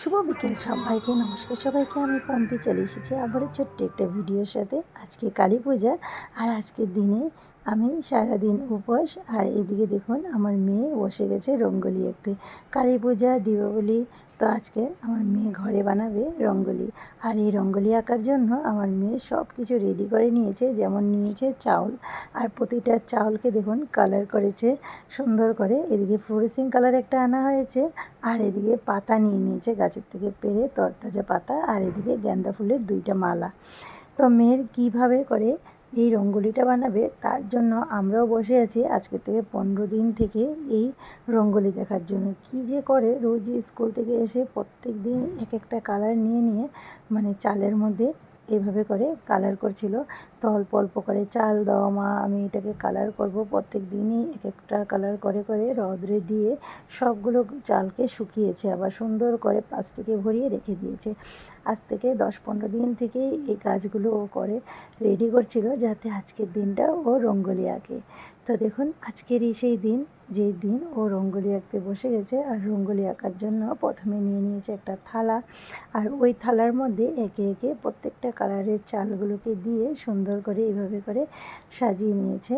শুভ বিকেল সবাইকে, নমস্কার সবাইকে। আমি পম্পি চলে এসেছি আবার ছোট্ট একটা ভিডিওর সাথে। আজকে কালী পূজা আর আজকের দিনে আমি সারাদিন উপোস। আর এদিকে দেখুন, আমার মেয়ে বসে গেছে রঙ্গোলি আঁকতে। কালী পূজা, দীপাবলি তো আজকে আমার মেয়ে ঘরে বানাবে রঙ্গোলি। আর এই রঙ্গোলি আঁকার জন্য আমার মেয়ে সব কিছু রেডি করে নিয়েছে, যেমন নিয়েছে চাউল। আর প্রতিটা চাউলকে দেখুন কালার করেছে সুন্দর করে। এদিকে ফ্লোরেসিং কালার একটা আনা হয়েছে, আর এদিকে পাতা নিয়ে নিয়েছে গাছের থেকে পেরে তরতাজা পাতা, আর এদিকে গেন্দা ফুলের দুইটা মালা। তো মেয়ের কীভাবে করে এই রঙ্গোলিটা বানাবে, তার জন্য আমরাও বসে আছি আজকে থেকে পনেরো দিন থেকে এই রঙ্গোলি দেখার জন্য। কি যে করে রোজই স্কুল থেকে এসে প্রত্যেক দিন এক একটা কালার নিয়ে নিয়ে মানে চালের মধ্যে এইভাবে করে কালার করছিল। তো অল্প অল্প করে চাল দাও মা, আমি এটাকে কালার করব। প্রত্যেক দিনই এক একটা কালার করে করে রৌদ্রে দিয়ে সবগুলো চালকে শুকিয়েছে, আবার সুন্দর করে প্লাস্টিকে ভরিয়ে রেখে দিয়েছে। আজ থেকে দশ পনেরো দিন থেকেই এই কাজগুলো ও করে রেডি করছিল যাতে আজকের দিনটা ও রঙ্গোলি আঁকে। তো দেখুন আজকেরই সেই দিন যেই দিন ও রঙ্গোলি আঁকতে বসে গেছে আর রঙ্গোলি আঁকার জন্য প্রথমে নিয়ে নিয়েছে একটা থালা। আর ওই থালার মধ্যে একে একে প্রত্যেকটা কালারের চালগুলোকে দিয়ে সুন্দর করে এইভাবে করে সাজিয়ে নিয়েছে।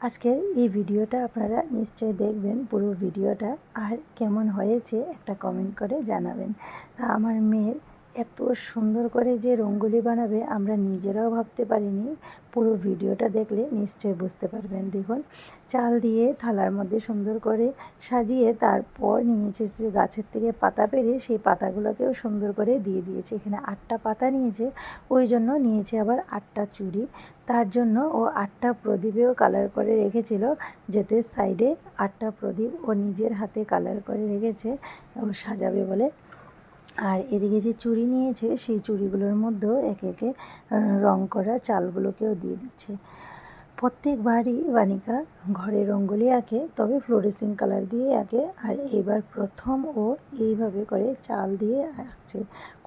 আজকের এই ভিডিওটা আপনারা নিশ্চয়ই দেখবেন পুরো ভিডিওটা। আর কেমন হয়েছে একটা কমেন্ট করে জানাবেন। তা আমার মেয়ের এত সুন্দর করে যে রঙ্গোলি বানাবে আমরা নিজেরাও ভাবতে পারিনি। পুরো ভিডিওটা দেখলে নিশ্চয়ই বুঝতে পারবেন। দেখুন, চাল দিয়ে থালার মধ্যে সুন্দর করে সাজিয়ে তারপর নিয়েছে যে গাছের থেকে পাতা পেরে, সেই পাতাগুলোকেও সুন্দর করে দিয়ে দিয়েছে। এখানে আটটা পাতা নিয়েছে, ওই জন্য নিয়েছে আবার আটটা চুড়ি। তার জন্য ও আটটা প্রদীপেও কালার করে রেখেছিল, যেতে সাইডে আটটা প্রদীপ ও নিজের হাতে কালার করে রেখেছে, ও সাজাবে বলে। আর এদিকে যে চুড়ি নিয়েছে, সেই চুড়িগুলোর মধ্যেও একে একে রং করা চালগুলোকেও দিয়ে দিচ্ছে। প্রত্যেকবারই বানিকা ঘরে রঙ্গোলি আঁকে, তবে ফ্লোরেসিং কালার দিয়ে আঁকে, আর এবার প্রথম ও এইভাবে করে চাল দিয়ে আঁকছে।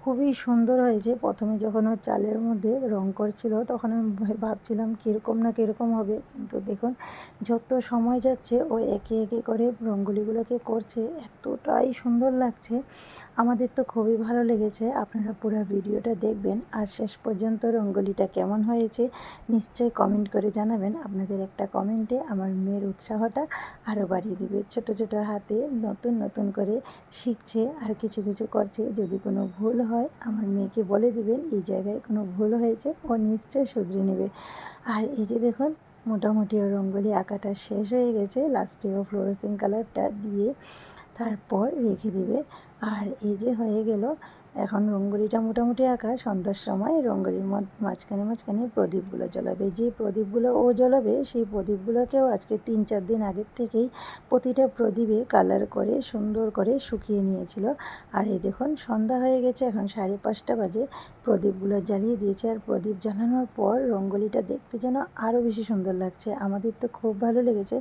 খুবই সুন্দর হয়েছে প্রথমে যখন ও চালের মধ্যে রং করছিল, তখন আমি ভাবছিলাম কীরকম না কীরকম হবে। কিন্তু দেখুন, যত সময় যাচ্ছে, ও একে একে করে রঙ্গোলিগুলোকে করছে, এতটাই সুন্দর লাগছে। আমাদের তো খুবই ভালো লেগেছে, আপনারা পুরো ভিডিওটা দেখবেন। আর শেষ পর্যন্ত রঙ্গোলিটা কেমন হয়েছে, নিশ্চয়ই কমেন্ট করে জানাবেন। আপনাদের একটা কমেন্টে আমার মেয়ের উৎসাহটা আরও বাড়িয়ে দিবে। ছোট ছোট হাতে নতুন নতুন করে শিখছে আর কিছু কিছু করছে। যদি কোনো ভুল হয় আমার মেয়েকে বলে দিবেন, এই জায়গায় কোনো ভুল হয়েছে, ও নিশ্চয়ই শুধরে নেবে। আর এই যে দেখুন, মোটামুটি ও রঙ্গোলি আঁকাটা শেষ হয়ে গেছে লাস্টে ও ফ্লোরেসিং কালারটা দিয়ে তারপর রেখে দিবে। আর এই যে হয়ে গেল এখন রঙ্গোলিটা মোটামুটি আঁকা, সন্ধ্যার সময় রঙ্গোলির মাঝখানে মাঝখানে প্রদীপগুলো জ্বলাবে। যে প্রদীপগুলো ও জ্বলাবে, সেই প্রদীপগুলোকেও আজকে তিন চার দিন আগের থেকেই প্রতিটা প্রদীপে কালার করে, সুন্দর করে শুকিয়ে নিয়েছিল। আর এই দেখুন, সন্ধ্যা হয়ে গেছে, এখন সাড়ে পাঁচটা বাজে। প্রদীপগুলো জ্বালিয়ে দিয়েছে, আর প্রদীপ জ্বালানোর পর রঙ্গোলিটা দেখতে যেন আরও বেশি সুন্দর লাগছে। আমাদের তো খুব ভালো লেগেছে।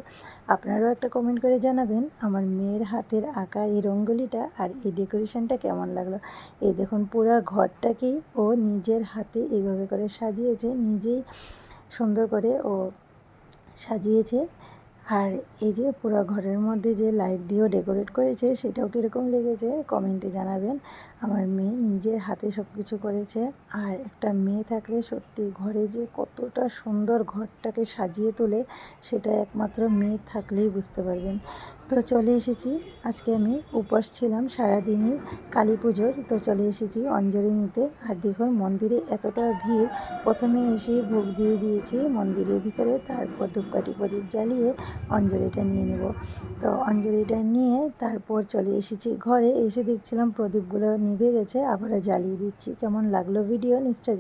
আপনারাও একটা কমেন্ট করে জানাবেন, আমার মেয়ের হাতের আঁকা এই রঙ্গোলিটা আর এই ডেকোরেশনটা কেমন লাগল। এই দেখুন, পুরো ঘরটাকে ও নিজের হাতে এইভাবে করে সাজিয়েছে, নিজেই সুন্দর করে ও সাজিয়েছে। আর এই যে পুরো ঘরের মধ্যে যে লাইট দিয়েও ডেকোরেট করেছে, সেটাও কীরকম লেগেছে, কমেন্টে জানাবেন। আমার মেয়ে নিজের হাতে সব কিছু করেছে। আর একটা মেয়ে থাকলে সত্যি ঘরে যে কতটা সুন্দর ঘরটাকে সাজিয়ে তোলে, সেটা একমাত্র মেয়ে থাকলেই বুঝতে পারবেন। তো চলে এসেছি। আজকে আমি উপোস ছিলাম সারাদিনই কালী পুজোর। তো চলে এসেছি অঞ্জলি নিতে আর দেখুন, মন্দিরে এতটা ভিড়। প্রথমে এসে ভোগ দিয়ে দিয়েছি মন্দিরের ভিতরে, তারপর ধূপকাঠি প্রদীপ জ্বালিয়ে অঞ্জলিটা নিয়ে নেব। তো অঞ্জলিটা নিয়ে তারপর চলে এসেছি ঘরে। এসে দেখছিলাম প্রদীপগুলো নিভে গেছে আবার জ্বালিয়ে দিচ্ছি। কেমন লাগল ভিডিও নিশ্চয়